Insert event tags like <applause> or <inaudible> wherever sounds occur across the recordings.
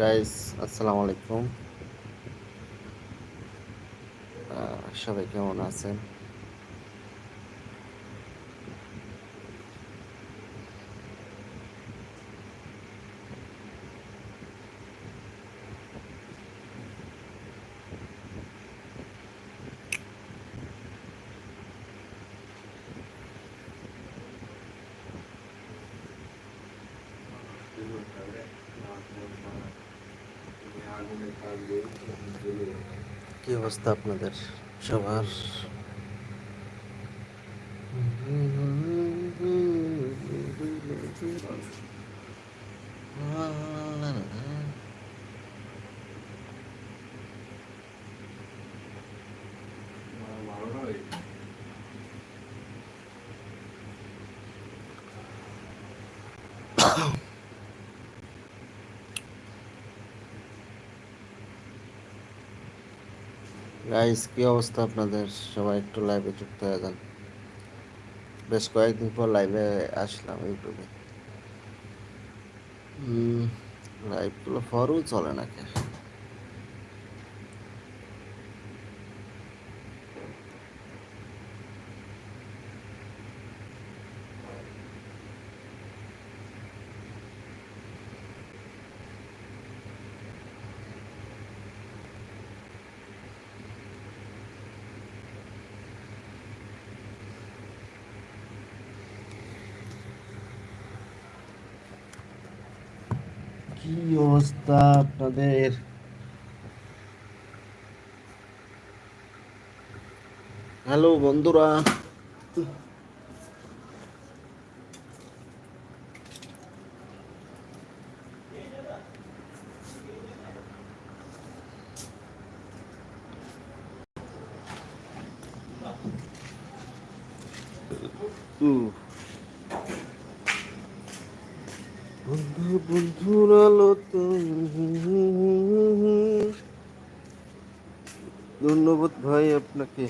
Guys আসসালামু আলাইকুম। সবাই কেমন আছেন কি অবস্থা আপনাদের সবার। গাইস কী অবস্থা আপনাদের? সবাই একটু লাইভে যুক্ত হয়ে যান। বেশ কয়েকদিন পর লাইভে আসলাম ইউটিউবে লাইভগুলো ফরও চলে না কে কি অবস্থা আপনাদের? হ্যালো বন্ধুরা। উহ। ধন্যবাদ ভাই আপনাকে।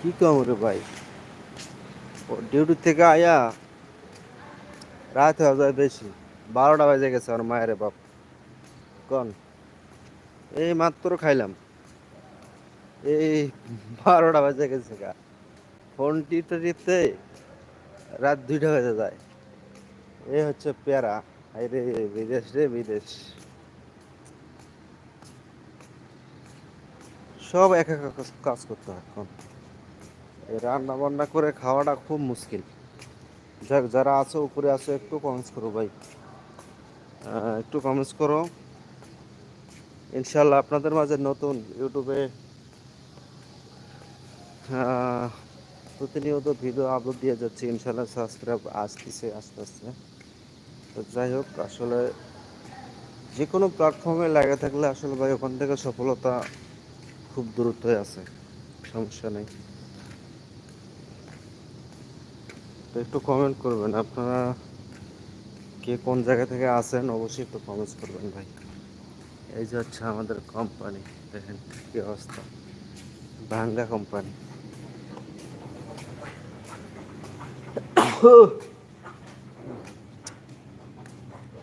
কি কাম রে ভাই? ডিউটি থেকে আয়া রাত হয়ে যায় বেশি। বারোটা বাজে গেছে আমার মায়ের বাপ। কন? এই মাত্র খাইলাম। এই বারোটা বাজে গেছে গা। ফোন টিপতে রাত দুইটা বেজে যায়। এই হচ্ছে পেয়ারা। রে, বিদেশ রে, বিদেশ। সব এক এক কাজ করতে হয় এখন। রান্না বান্না করে খাওয়াটা খুব মুশকিল। যাক, যারা আছো, উপরে আছো, একটু কমেন্টস করো ভাই। একটু কমেন্টস করো। ইনশাল্লাহ আপনাদের মাঝে নতুন ইউটিউবে প্রতিনিয়ত ভিডিও আপলোড দিয়ে যাচ্ছে ইনশাল্লাহ সাবস্ক্রাইব আসতেছে, আস্তে আস্তে। তো যাই হোক, আসলে যে কোনো প্ল্যাটফর্মে লাগা থাকলে আসলে ভাই ওখান থেকে সফলতা খুব দূরত্বে আছে, সমস্যা নেই। তো একটু কমেন্ট করবেন, আপনারা কে কোন জায়গা থেকে আসেন অবশ্যই একটু কমেন্টস করবেন ভাই। এই যে হচ্ছে আমাদের কোম্পানি দেখেন কি অবস্থা। ভাঙ্গা কোম্পানি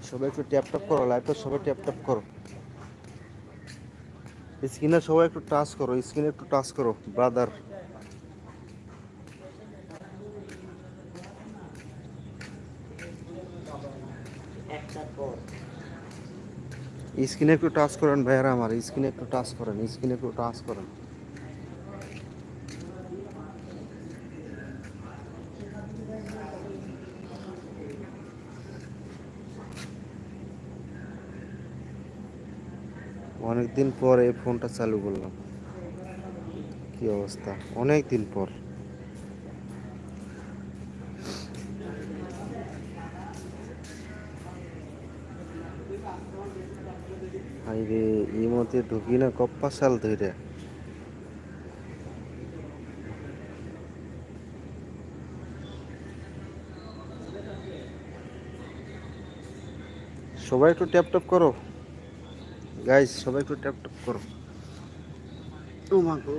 সবাই একটু ট্যাপ ট্যাপ করো লাইভটা সবাই ট্যাপ ট্যাপ করো। স্ক্রিনে সবাই একটু টাচ করো স্ক্রিনে একটু টাচ করো ব্রাদার স্ক্রিনে একটু টাচ করেন ভাইয়ারা আমার, স্ক্রিনে একটু টাচ করেন, স্ক্রিনে একটু টাচ করেন। অনেকদিন পর এই ফোনটা চালু করলাম। কি অবস্থা? অনেক দিন পর আইরে এই মধ্যে ঢুকি না, কপ্পা সাল ধরে সবাই একটু ট্যাপ ট্যাপ করো। গাইজ সবাই একটু ট্যাপ ট্যাপ করো। ও মা গো।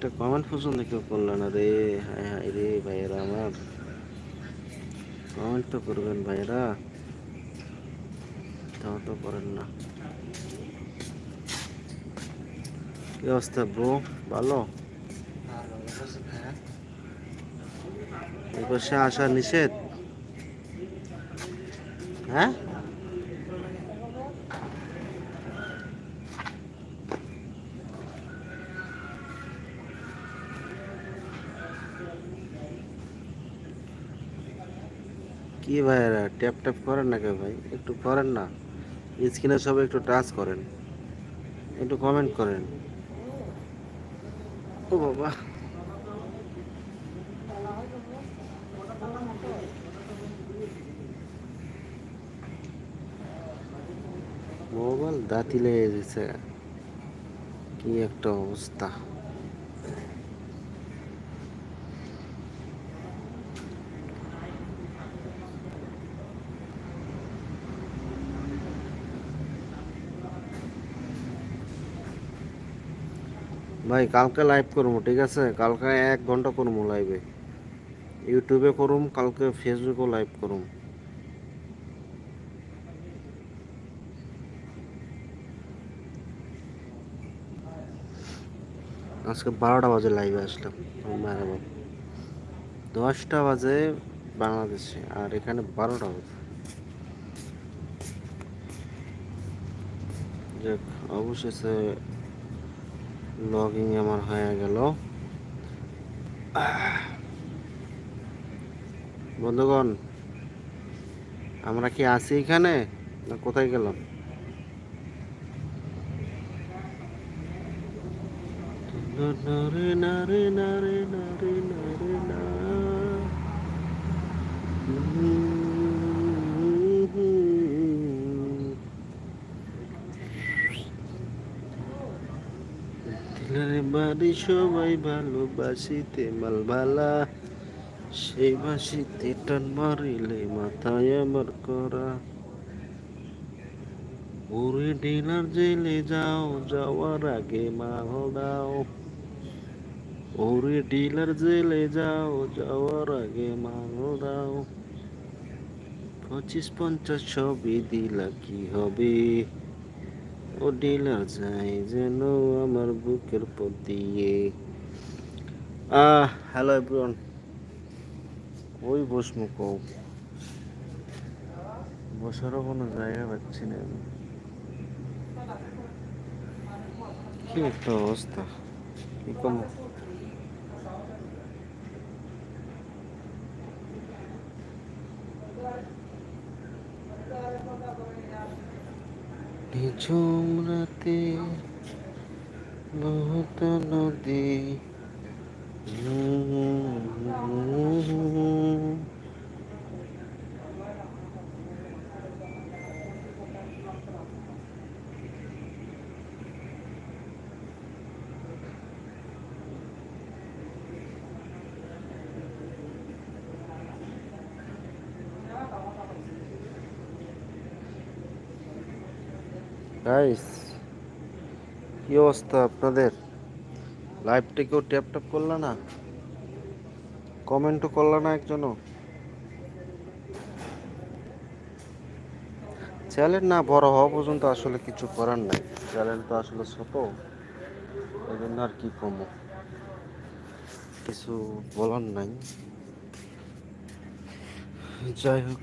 একটা কমেন্ট পর্যন্ত কেউ করল না রে। হায় হায় রে ভাইয়েরা আমার। কমেন্ট তো করবেন ভাইয়েরা। তাও তো করেন না। কি অবস্থা ব্রো? ভালো? এপাশে আসা নিষেধ? হ্যাঁ? কি ভাইয়েরা, ট্যাপ ট্যাপ করেন না কে ভাই? একটু করেন না। স্ক্রিনে সবাই একটু টাচ করেন। একটু কমেন্ট করেন। ও বাবা। মোবাইল দাঁতি লেগে গেছে। কি একটা অবস্থা। ভাই, কালকে লাইভ করব, ঠিক আছে? কালকে এক ঘণ্টা করব লাইভে ইউটিউবে করুম, কালকে ফেসবুকেও লাইভ করুম। আজকে বারোটা বাজে লাইভে আসলাম দশটা বাজে বাংলাদেশে, আর এখানে বারোটা বাজে। অবশেষে লগিং আমার হয়ে গেল। বন্ধুগণ আমরা কি আছি এখানে না কোথায় গেলাম? নারে দিলের বাড়ি সবাই ভালোবাসিতে মালবালা সেই বাসিতে টান মারিলে মাথায় আমার করা ওরে ডিলার জেলে যাও যাওয়ার আগে মাল দাও ওরে ডিলার জেলে যাও যাওয়ার আগে মাল দাও পঁচিশ পঞ্চাশ ছবি দিলা কি হবে ও ডিলার যাই যেন আমার বুকের পর দিয়ে আহ হ্যালো এভরিওয়ান ওই বসমু কও বসারও কোনো জায়গা পাচ্ছি না আমি কি একটা অবস্থা কি কম নিঝুম রাতে বহুত নদী গাইস কি অবস্থা আপনাদের? লাইভটা কেউ ট্যাপ ট্যাপ করল না? কমেন্টও করল না একজনও? চ্যানেল না বড় হওয়া পর্যন্ত আসলে কিছু করার নাই। চ্যানেল তো আসলে ছোট। এই জন্য আর কি কমো কিছু বলার নাই। যাই হোক।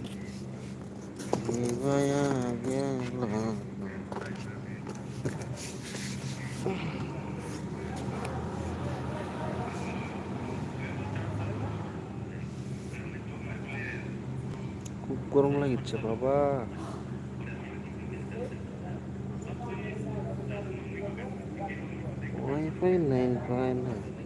kurang lagi siapa pak? Oh, Wifi nine.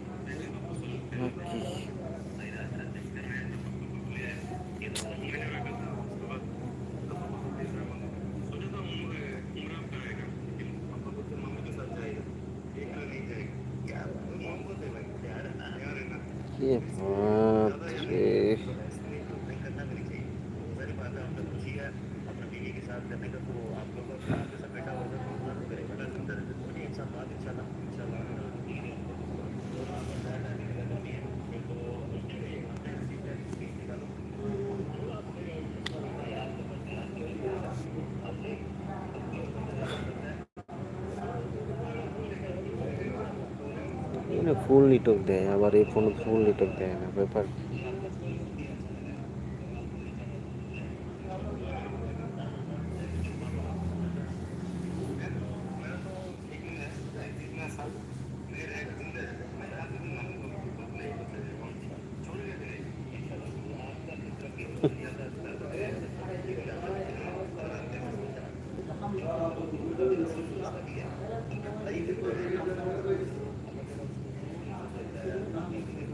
Full network দেয় আবার এই ফোনে ফুল নেটওয়ার্ক দেয় না ব্যাপার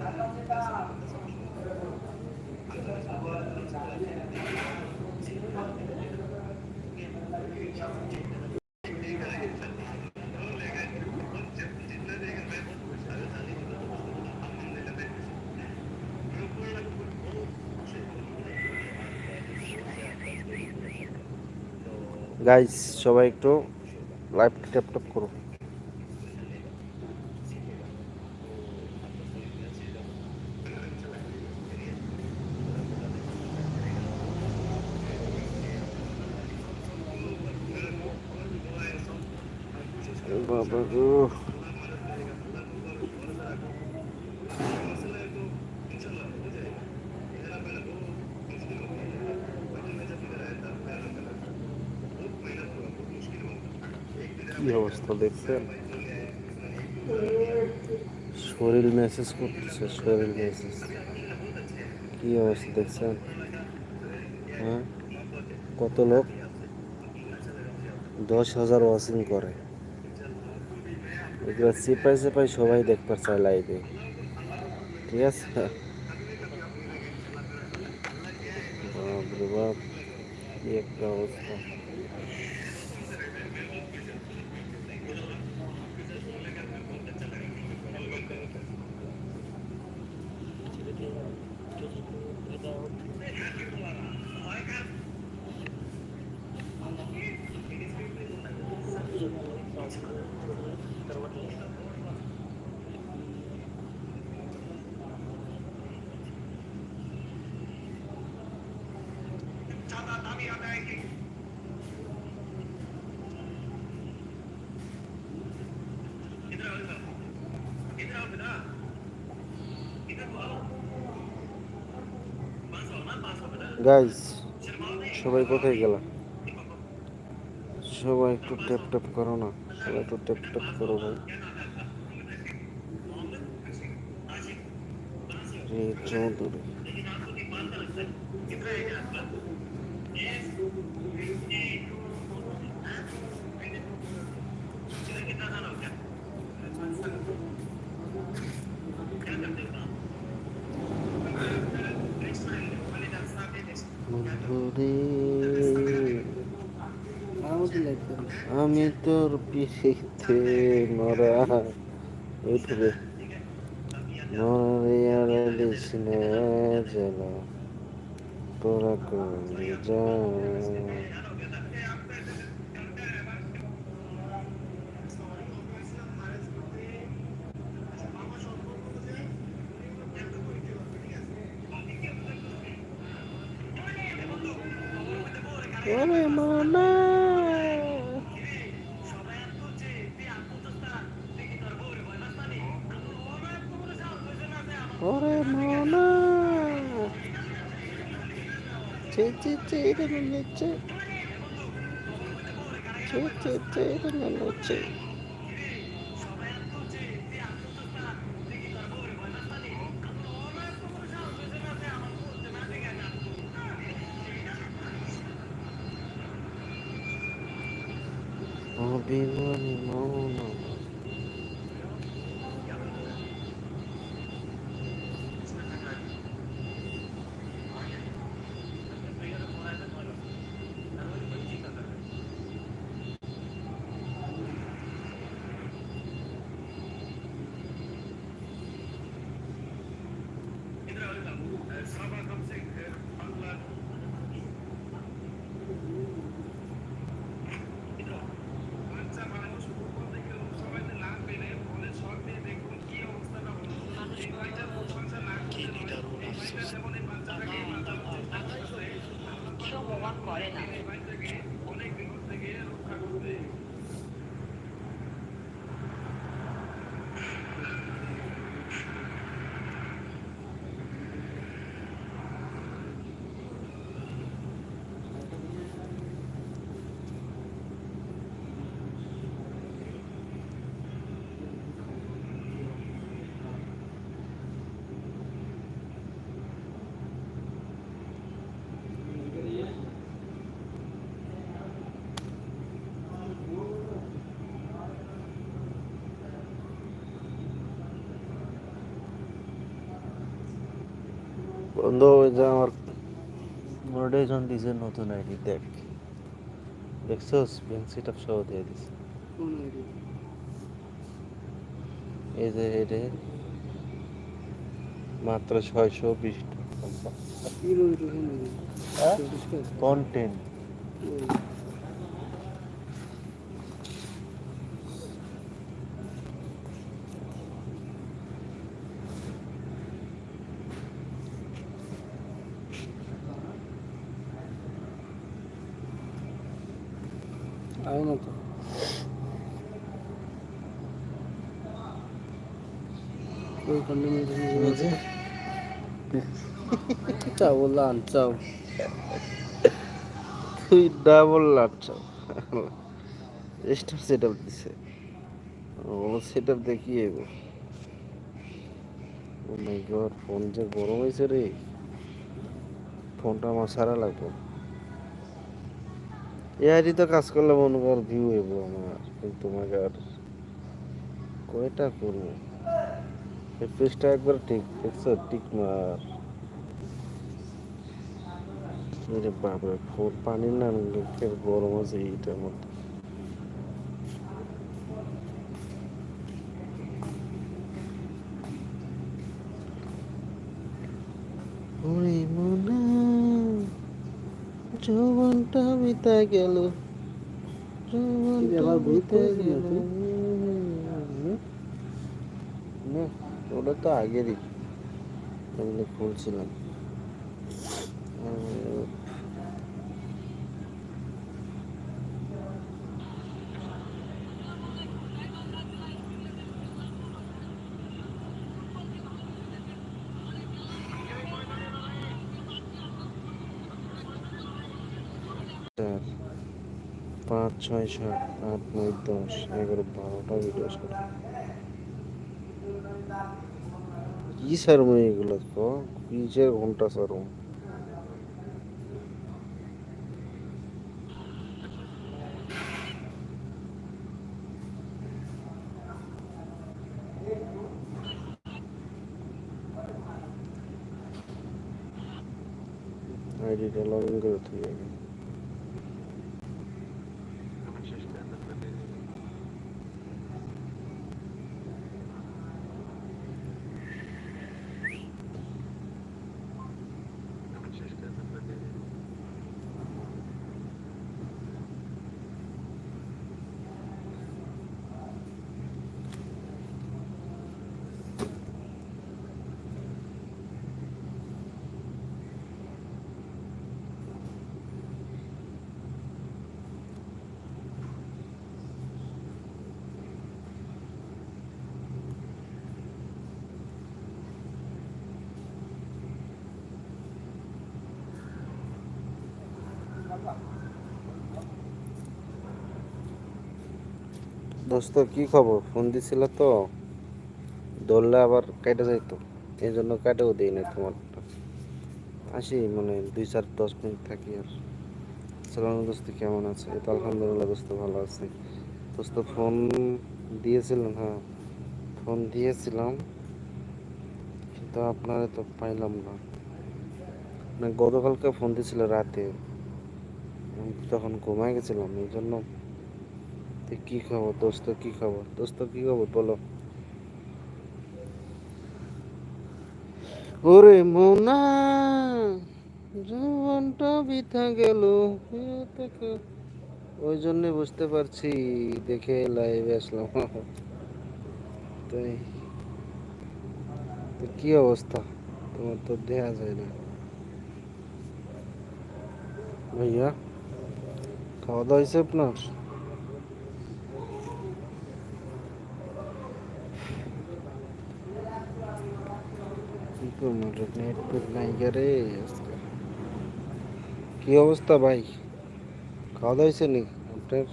কি? গাইস সবাই একটু লাইভ ট্যাপ ট্যাপ করো বাবা গো কি অবস্থা দেখছেন? শরীর মেসেজ করতেছে, শরীর মেসেজ কি অবস্থা দেখছেন? হ্যাঁ? কত লোক? দশ হাজার ওয়াচিং করে। এগুলো চিপাই চিপাই সবাই দেখতে চায় লাইভে ঠিক আছে? বাপরে বাপ কি একটা অবস্থা। গাইস সবাই কোথায় গেল? সবাই একটু ট্যাপ ট্যাপ করো না। সবাই একটু ট্যাপ ট্যাপ করো ভাই। রে চৌধুরী বন্ধুরে আমি তোর পিছিতে মরা উঠবে মরে আর দিসনে জ্বালা তোরা করে যা ചേരുന്നച്ച് ചേരുന്നച്ച് Oh, be one, oh, no. বন্ধ যা আমার মডেশন দিছে নতুন আইডি দেখ। দেখছস? ব্যাংক সেট আপ সহ দিয়ে দিছে। এই যে এটা। মাত্র ছয়শো বিশ টাকা। কি রইল এখানে? ডিসকাস কন্টেন্ট আয় না তো ওই কন্ডেম চাও তুই ডাবল সেট আপ দিছে। ও সেট আপ দেখি এগো ও মাই গড ফোন যে গরম হয়েছে রে। ফোনটা আমার সারা লাগবে। এই আইডি তো কাজ করলে মনে কর ভিউ হইব আমার। কিন্তু তোমাকে আর কয়টা করব? এই পেজটা একবার ঠিক দেখছ? টিক মার আরে বাবা ফোর পানি না লোকের গরম আছে এইটার মধ্যে? ওরে মনা যৌবনটা বিতা গেল যৌবনটা বিতা গেল। ওটা তো আগেরই। এমনি খুলছিলাম। পাঁচ ছয় সাত আট নয় দশ এগারো বারোটা ভিডিও কি সারমো এগুলো তো কিসের ঘণ্টা সারম আইডিটা লগ দোস্ত, কি খবর? ফোন দিছিল তো। ধরলে আবার কেটে যাইতো। এই জন্য কাটেও দিই না তোমার আসি মানে দুই চার দশ মিনিট থাকি আর। সালাম দোস্ত, কেমন আছে? এই তো আলহামদুলিল্লাহ দোস্ত, ভালো আছে। দোস্ত, ফোন দিয়েছিলেন হ্যাঁ। ফোন দিয়েছিলাম, কিন্তু আপনারা তো পাইলাম না। না গতকালকে ফোন দিয়েছিল রাতে। তখন ঘুমায় গেছিলাম এই জন্য কি খবর? দোস্ত, কি খবর? দোস্ত, কি খবর? বলো। ওরে মোনা, জীবনটা গেল। ওই জন্য বুঝতে পারছি, দেখে লাইভে আসলাম। <laughs> কি অবস্থা? তোমার তো দেখা যায় না। ভাইয়া, খাওয়া দাওয়া হয়েছে আপনার? কি করব নেট পেট নাই রে কি অবস্থা ভাই? খাওয়া দাওয়া হয়েছে নি আপনার?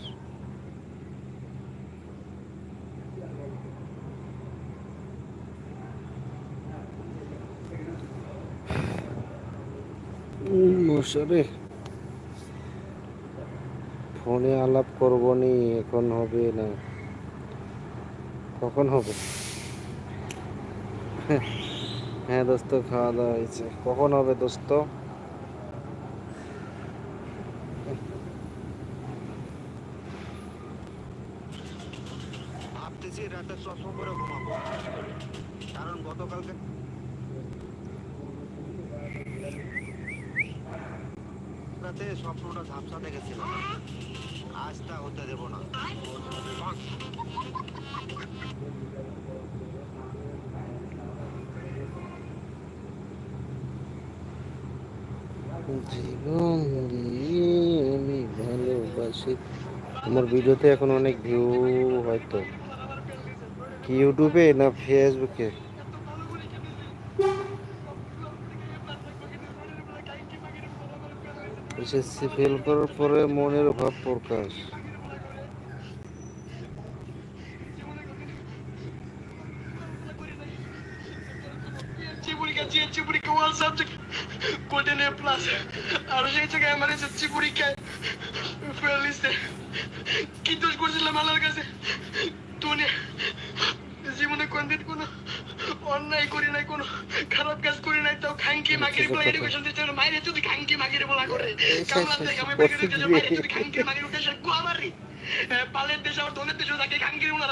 মশারে ফোনে আলাপ করব নি, এখন হবে না। কখন হবে? হ্যাঁ দোস্ত খাওয়া দাওয়া হয়েছে। কখন হবে দোস্ত ভাবতেছি রাতে চশমা করে ঘুমাবো কারণ গতকালকে রাতে স্বপ্নটা ঝাপসা দেখেছিলাম আজ তা হতে দেবো না জীবন দিয়ে আমি ভালোবাসি আমার ভিডিওতে এখন অনেক ভিউ হয়তো। কি ইউটিউবে না ফেসবুকে? পরে মনের ভাব প্রকাশ। সেই জায়গায় আমার এসে চিপুরিকায় ফেল লিস্টে কি দোষ করছিলাম আল্লাহর কাছে তুমি জীবনে কোনদিন কোনো অন্যায় করি নাই কোনো খারাপ কাজ করি নাই তাও খাঙ্কি মাগির বলে এডুকেশন দিতে মাইরে যদি খাঙ্কি মাগির বলা করে কামলার থেকে আমি বেরিয়ে দিতে মাইরে যদি খাঙ্কি মাগির উঠে সে গোয়ামারি পালের দেশে আর ধনের দেশে থাকে খাঙ্কির ওনারা